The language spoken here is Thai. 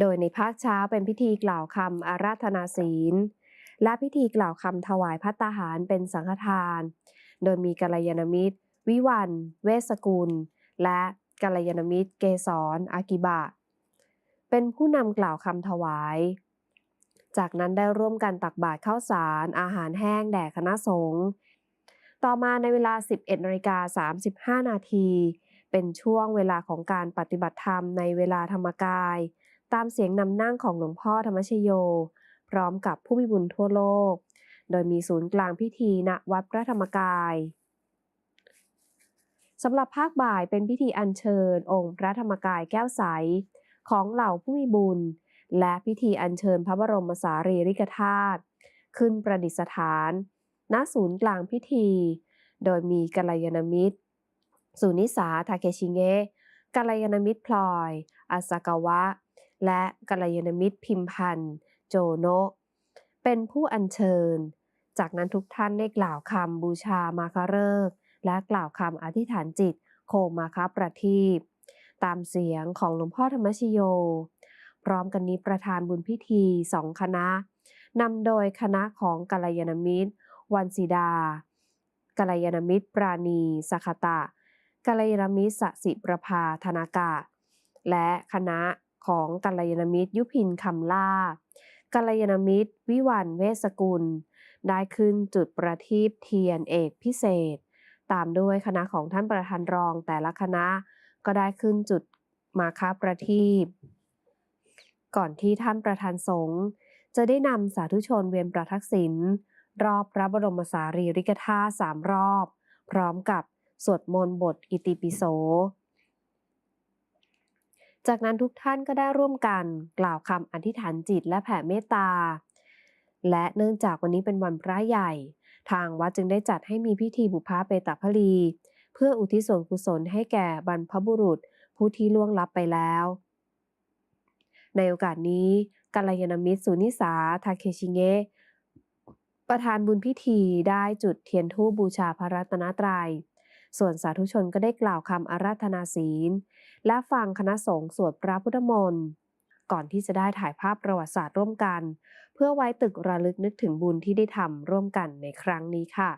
โดยในภาคเช้าเป็นพิธีกล่าวคำอาราธนาศีล และพิธีกล่าวคำถวายพัตตาหารเป็นสังฆทาน โดยมีกัลยาณมิตร วิวัน เวสกุล และกัลยาณมิตร เกษรอากิบะ เป็นผู้นำกล่าวคำถวาย จากนั้นได้ร่วมกันตักบาตรข้าวสาร อาหารแห้งแด่คณะสงฆ์ต่อมาในเวลา 11นาฬิกา35 นาที เป็นช่วงเวลาของการปฏิบัติธรรมในเวลาธรรมกาย ตามเสียงนำนั่งของหลวงพ่อธรรมชโย พร้อมกับผู้มีบุญทั่วโลก โดยมีศูนย์กลางพิธีณวัดพระธรรมกายสำหรับภาคบ่ายเป็นพิธีอัญเชิญ องค์พระธรรมกายแก้วใส ของเหล่าผู้มีบุญ และพิธีอัญเชิญพระบรมสารีริกธาตุขึ้นประดิษฐานณศูนย์กลางพิธี โดยมีกัลยาณมิตร สุนิสาทาเคชิเงะกัลยาณมิตรพลอยอาสากาวะ และกัลยาณมิตรพิมพันธ์ โจโนะเป็นผู้อัญเชิญ จากนั้นทุกท่านได้กล่าวคำบูชามาคาเริกและกล่าวคำอธิษฐานจิตโคมาคาประทีปตามเสียงของหลวงพ่อธรรมชโย พร้อมกันนี้ประธานบุญพิธีสองคณะนำโดยคณะของกัลยาณมิตร วันสีดากัลยาณมิตร ปราณีสัคตะกัลยาณมิตรสสิประภาธนากะ และคณะ ของกัลยาณมิตรยุพินคำล่ากัลยาณมิตร วิวันเวสกุล ได้ขึ้นจุดประทีปเทียนเอกพิเศษ ตามด้วยคณะของท่านประธานรองแต่ละคณะก็ได้ขึ้นจุดมาคาประทีปก่อนที่ท่านประธานสงฆ์จะได้นำสาธุชนเวียนประทักษิณรอบพระบรมสารีริกธาตุสามรอบ พร้อมกับสวดมนต์บทอิติปิโส จากนั้นทุกท่านก็ได้ร่วมกันกล่าวคำอธิษฐานจิตและแผ่เมตตา และเนื่องจากวันนี้เป็นวันพระใหญ่ ทางวัดจึงได้จัดให้มีพิธีบุพาเปตพลี เพื่ออุทิศส่วนกุศลให้แก่บรรพบุรุษผู้ที่ล่วงลับไปแล้ว ในโอกาสนี้กัลยาณมิตรสุนิสาทาเคชิเงะประธานบุญพิธีได้จุดเทียนธูปบูชาพระรัตนตรยัย ส่วนสาธุชนก็ได้กล่าวคำอาราธนาศีล และฟังคณะสงฆ์สวดพระพุทธมนต์ก่อนที่จะได้ถ่ายภาพประวัติศาสตร์ร่วมกัน เพื่อไว้ตึกระลึกนึกถึงบุญที่ได้ทำร่วมกันในครั้งนี้ค่ะ